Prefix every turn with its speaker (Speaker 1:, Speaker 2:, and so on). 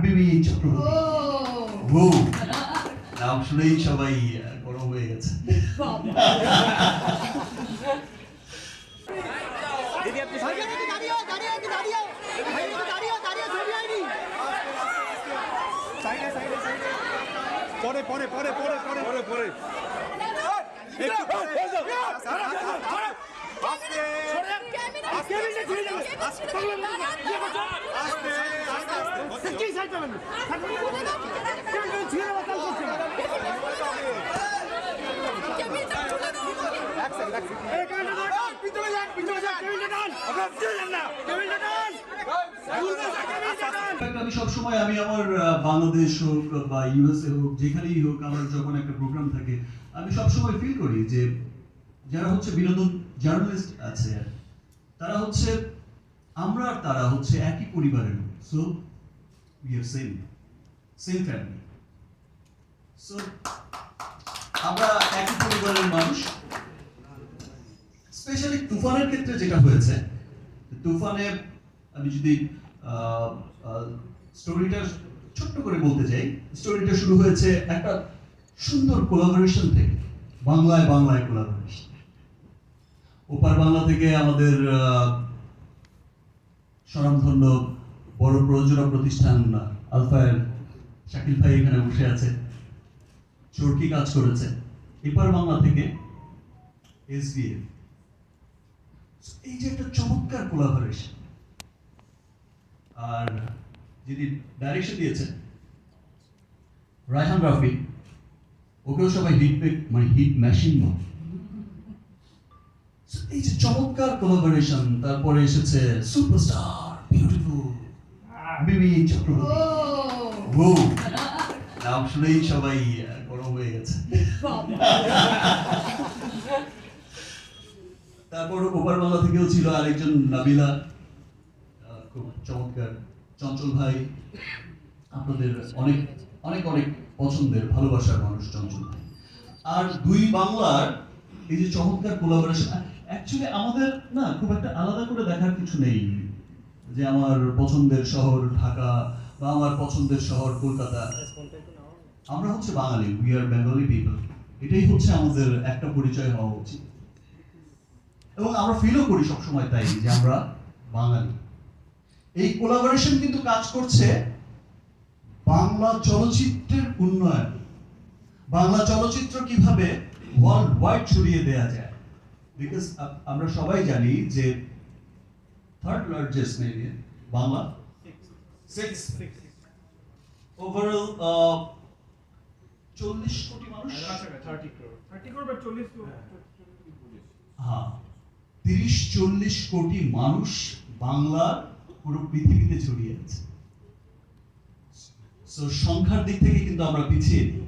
Speaker 1: মিমি চক্রবর্তী ও নাম শুনেই সবাই গরম হয়ে গেছে
Speaker 2: পরে পরে পরে পরে পরে পরে পরে একটু
Speaker 3: কি
Speaker 1: আমি সবসময় আমি আমার বাংলাদেশ হোক বা ইউএসএ হোক, যেখানেই হোক আমার যখন একটা প্রোগ্রাম থাকে, আমি সবসময় ফিল করি যে যারা হচ্ছে বিনোদন জার্নালিস্ট আছে, তারা হচ্ছে, আমরা আর তারা হচ্ছে একই পরিবারের so we are same same family so আমরা একই পরিবারের মানুষ। স্পেশালি তুফানের ক্ষেত্রে যেটা হয়েছে তুফানে আমি যদি স্টোরিটা ছোট্ট করে বলতে চাই স্টোরিটা শুরু হয়েছে একটা সুন্দর কোলাবোরেশন থেকে, বাংলায় বাংলায় কোলাবোরেশন ওপার বাংলা থেকে আমাদের স্বনামধন্য বড় প্রযোজনা প্রতিষ্ঠান আলফায়ের শাকিল ভাই এখানে বসে আছে। চরকি কাজ করেছে? এপার বাংলা থেকে এই যে একটা চমৎকার আর যিনি ডাইরেকশন রায়হান রাফি, ওকেও সবাই হিট মানে হিট মেশিন বলে। এই যে চমৎকার কোলাবোরেশন, তারপরে এসেছে সুপারস্টার বিউটিফুল মিমি চক্রবর্তী ও নাম শুনেই সবাই গরম হয়ে গেছে তারপর থেকেও ছিল আরেকজন নাবিলা খুব চমৎকার চঞ্চল ভাই আপনাদের অনেক অনেক অনেক পছন্দের ভালোবাসার মানুষ চঞ্চল ভাই আর দুই বাংলার এই যে চমৎকার কোলাবোরেশন। অ্যাকচুয়ালি আমাদের না খুব একটা আলাদা করে দেখার কিছু নেই। যে আমার পছন্দের শহর ঢাকা বা আমার পছন্দের শহর কলকাতা। আমরা হচ্ছে Bangali we are Bengali people এটাই হচ্ছে আমাদের একটা পরিচয় হওয়া উচিত। এবং আমরা ফিলও করি সবসময় তাই যে আমরা বাঙালি। এই কোলাবোরেশন কিন্তু কাজ করছে বাংলা চলচ্চিত্রের উন্নয়ন। বাংলা চলচ্চিত্র কীভাবে ওয়ার্ল্ড ওয়াইড ছড়িয়ে দেয়া যায়। বিকজ আমরা সবাই জানি যে third largest maybe Bangla six overall চল্লিশ কোটি মানুষ? হ্যাঁ। তিরিশ চল্লিশ কোটি মানুষ বাংলার পুরো পৃথিবীতে ছড়িয়ে আছে। সো সংখ্যার দিক থেকে কিন্তু আমরা পিছিয়ে নেই।